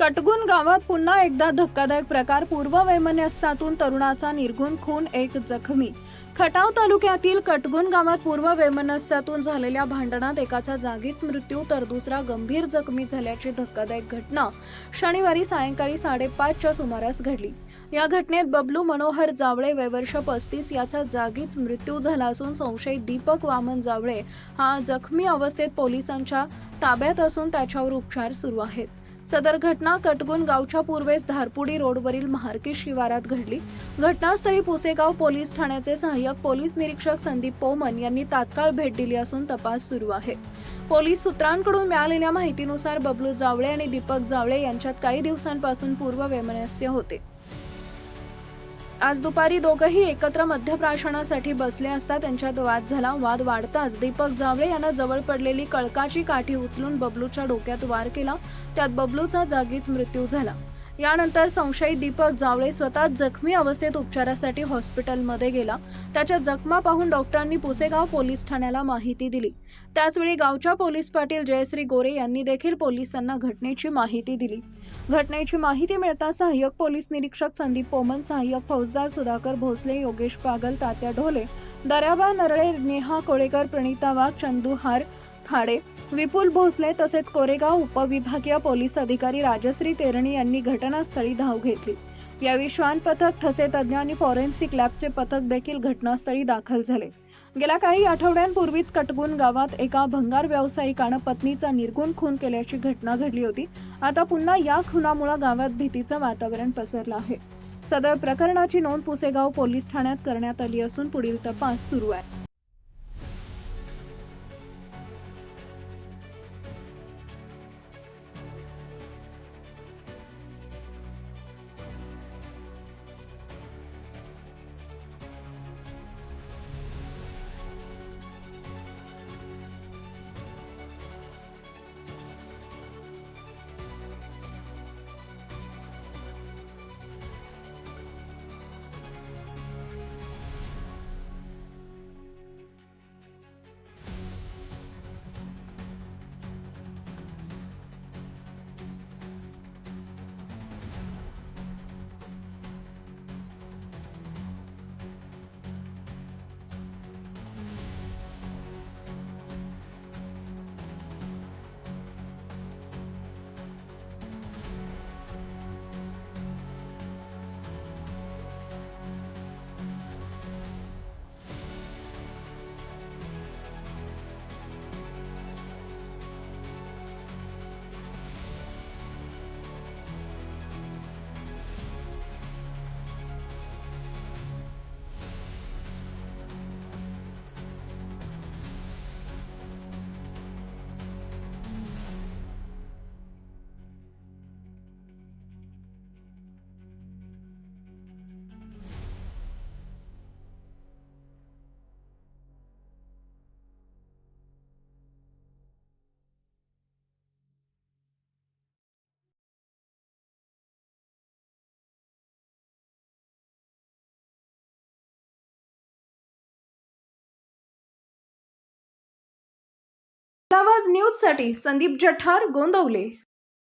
कटगुण गावात पुन्हा एकदा धक्कादायक प्रकार पूर्व वैमनस्यातून तरुणाचा निर्गुण खून एक जखमी. खटाव तालुक्यातील कटगुण गावात पूर्व वैमनस्यातून झालेल्या भांडणात एकाचा जागीच मृत्यू तर दुसरा गंभीर जखमी झाल्याची धक्कादायक घटना शनिवारी सायंकाळी साडेपाचच्या सुमारास घडली. या घटनेत बबलू मनोहर जावळे वयवर्ष पस्तीस याचा जागीच मृत्यू झाला असून संशयित दीपक वामन जावळे हा जखमी अवस्थेत पोलिसांच्या ताब्यात असून त्याच्यावर उपचार सुरू आहेत. सदर घटना कटगुण गावच्या पूर्वेस धारपुडी रोडवरील महारकी शिवारात घडली. घटनास्थळी पुसेगाव पोलीस ठाण्याचे सहाय्यक पोलीस निरीक्षक संदीप पोमन यांनी तात्काळ भेट दिली असून तपास सुरू आहे. पोलीस सूत्रांकडून मिळालेल्या माहितीनुसार बबलू जावळे आणि दीपक जावळे यांच्यात काही दिवसांपासून पूर्व वैमनस्य होते. आज दुपारी दोघंही एकत्र मध्यप्राशनासाठी बसले असता त्यांच्यात वाद झाला. वाद वाढताच दीपक जावळे यांना जवळ पडलेली कळकाची काठी उचलून बबलूच्या डोक्यात वार केला. त्यात बबलूचा जागीच मृत्यू झाला. यानंतर संशयित दीपक जावळे स्वतः जखमी अवस्थेत उपचारासाठी हॉस्पिटलमध्ये गेला. त्याच्या जखमा पाहून डॉक्टरांनी पुसेगाव पोलीस ठाण्याला माहिती दिली. त्याचवेळी गावच्या पोलीस पाटील जयश्री गोरे यांनी देखील पोलिसांना घटनेची माहिती दिली. घटनेची माहिती मिळता सहाय्यक पोलीस निरीक्षक संदीप पोमन सहाय्यक फौजदार सुधाकर भोसले योगेश पागल तात्या ढोले दर्याबा नरळे नेहा कोळेकर प्रणिता वाघ चंदुहार खाडे. विपुल भोसले तसेच कोरेगाव उपविभागीय पोलीस अधिकारी राजश्री तेरणी यांनी घटनास्थळी धाव घेतली. यावेळी श्वान पथक ठसे तज्ज्ञ आणि फॉरेन्सिक लॅबचे पथक देखील घटनास्थळी दाखल झाले. गेल्या काही आठवड्यांपूर्वीच कटगुण गावात एका भंगार व्यावसायिकानं पत्नीचा निर्गुण खून केल्याची घटना घडली होती. आता पुन्हा या खुनामुळे गावात भीतीचं वातावरण पसरलं आहे. सदर प्रकरणाची नोंद पुसेगाव पोलीस ठाण्यात करण्यात आली असून पुढील तपास सुरू आहे. न्यूजसाठी संदीप जठार गोंदवले.